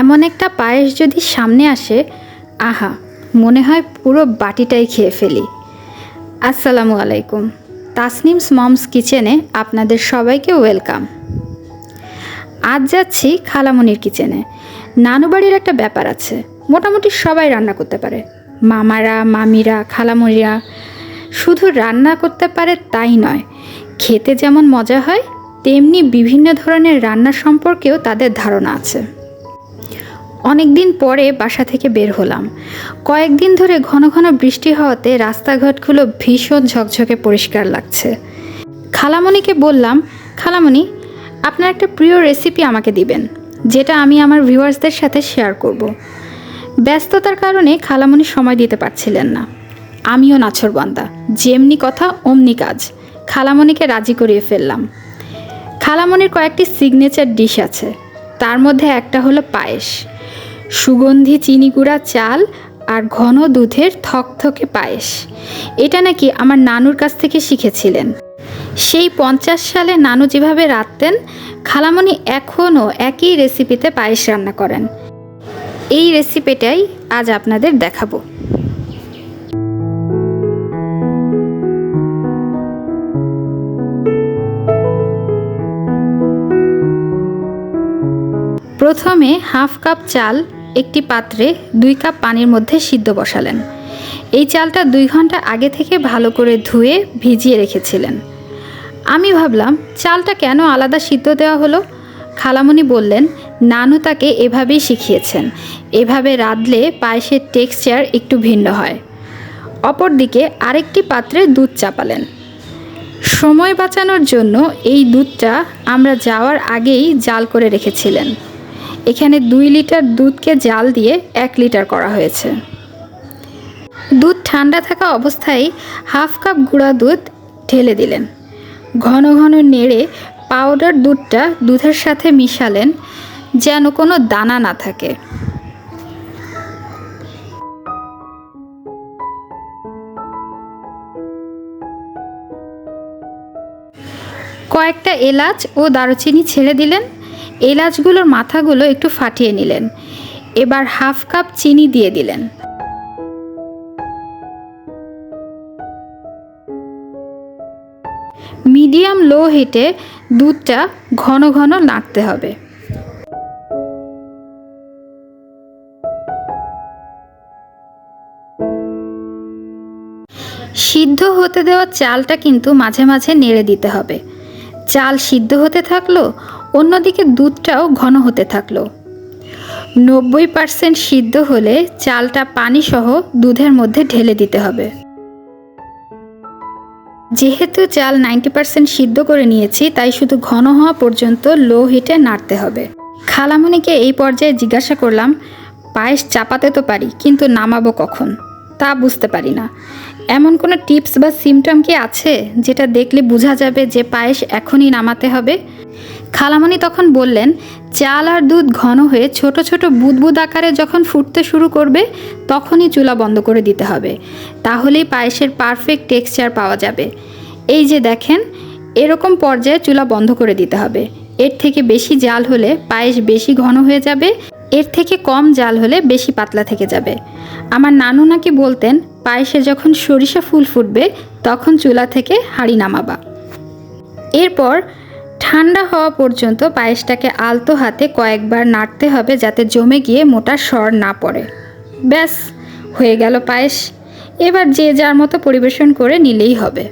এমন একটা পায়েস যদি সামনে আসে, আহা, মনে হয় পুরো বাটিটাই খেয়ে ফেলি। আসসালামু আলাইকুম। তাসনিমস মমস কিচেনে আপনাদের সবাইকে ওয়েলকাম। আজ যাচ্ছি খালামনির কিচেনে। নানু বাড়ির একটা ব্যাপার আছে, মোটামুটি সবাই রান্না করতে পারে। মামারা, মামিরা, খালামনিরা শুধু রান্না করতে পারে তাই নয়, খেতে যেমন মজা হয়, তেমনি বিভিন্ন ধরনের রান্না সম্পর্কেও তাদের ধারণা আছে। অনেক দিন পরে বাসা থেকে বের হলাম। কয়েকদিন ধরে ঘন ঘন বৃষ্টি হওয়াতে রাস্তাঘাটগুলো ভীষণ ঝকঝকে পরিষ্কার লাগছে। খালামণিকে বললাম, খালামণি, আপনার একটা প্রিয় রেসিপি আমাকে দিবেন, যেটা আমি আমার ভিউয়ার্সদের সাথে শেয়ার করব। ব্যস্ততার কারণে খালামণি সময় দিতে পারছিলেন না। আমিও নাছরবান্দা যেমনি কথা অমনি কাজ। খালামণিকে রাজি করিয়ে ফেললাম। খালামণির কয়েকটি সিগনেচার ডিশ আছে, তার মধ্যে একটা হলো পায়েস। সুগন্ধি চিনি গুঁড়া, চাল আর ঘন দুধের থকথকে পায়েস। এটা নাকি আমার নানুর কাছ থেকে শিখেছিলেন। সেই পঞ্চাশ সালে নানু যেভাবে রাঁধতেন, খালামণি এখনও একই রেসিপিতে পায়েস রান্না করেন। এই রেসিপিটাই আজ আপনাদের দেখাবো। প্রথমে হাফ কাপ চাল একটি পাত্রে দুই কাপ পানির মধ্যে সিদ্ধ বসালেন। এই চালটা দুই ঘণ্টা আগে থেকে ভালো করে ধুয়ে ভিজিয়ে রেখেছিলেন। আমি ভাবলাম, চালটা কেন আলাদা সিদ্ধ দেওয়া হলো? খালামণি বললেন, নানু তাকে এভাবেই শিখিয়েছেন। এভাবে রাঁধলে পায়েসের টেক্সচার একটু ভিন্ন হয়। অপরদিকে আরেকটি পাত্রে দুধ চাপালেন। সময় বাঁচানোর জন্য এই দুধটা আমরা যাওয়ার আগেই জাল করে রেখেছিলেন। এখানে দুই লিটার দুধকে জাল দিয়ে এক লিটার করা হয়েছে। দুধ ঠান্ডা থাকা অবস্থায় হাফ কাপ গুঁড়া দুধ ঢেলে দিলেন। ঘন ঘন নেড়ে পাউডার দুধটা দুধের সাথে মিশালেন যেন কোনো দানা না থাকে। কয়েকটা এলাচ ও দারুচিনি ছেড়ে দিলেন। এলাচগুলোর মাথাগুলো একটু ফাটিয়ে নিলেন। এবার হাফ কাপ চিনি দিয়ে দিলেন। মিডিয়াম লো হিটে দুধটা ঘন ঘন নাড়তে হবে। সিদ্ধ হতে দেওয়া চালটা কিন্তু মাঝে মাঝে নেড়ে দিতে হবে। চাল সিদ্ধ হতে থাকল অন্যদিকে দুধটাও ঘন হতে থাকল। নব্বই পার্সেন্ট সিদ্ধ হলে চালটা পানিসহ দুধের মধ্যে ঢেলে দিতে হবে। যেহেতু চাল নাইনটি পার্সেন্ট সিদ্ধ করে নিয়েছি, তাই শুধু ঘন হওয়া পর্যন্ত লো হিটে নাড়তে হবে। খালামণিকে এই পর্যায়ে জিজ্ঞাসা করলাম, পায়েস চাপাতে তো পারি, কিন্তু নামাবো কখন? তা বুঝতে পারি না। এমন কোনো টিপস বা সিমটম কি আছে, যেটা দেখলে বোঝা যাবে যে পায়েস এখনই নামাতে হবে? খালামণি তখন বললেন, চাল আর দুধ ঘন হয়ে ছোট ছোট বুদবুদ আকারে যখন ফুটতে শুরু করবে, তখনই চুলা বন্ধ করে দিতে হবে। তাহলেই পায়েসের পারফেক্ট টেক্সচার পাওয়া যাবে। এই যে দেখেন, এরকম পর্যায়ে চুলা বন্ধ করে দিতে হবে। এর থেকে বেশি জাল হলে পায়েস বেশি ঘন হয়ে যাবে, এর থেকে কম জাল হলে বেশি পাতলা থেকে যাবে। আমার নানু নাকি বলতেন, পায়েসে যখন সরিষা ফুল ফুটবে, তখন চুলা থেকে হাঁড়ি নামাবা। এরপর ঠান্ডা হওয়া পর্যন্ত পায়েসটাকে আলতো হাতে কয়েকবার নাড়তে হবে যাতে জমে গিয়ে মোটা স্বর না পড়ে। ব্যাস, হয়ে গেল পায়েস। এবার যে যার মতো পরিবেশন করে নিলেই হবে।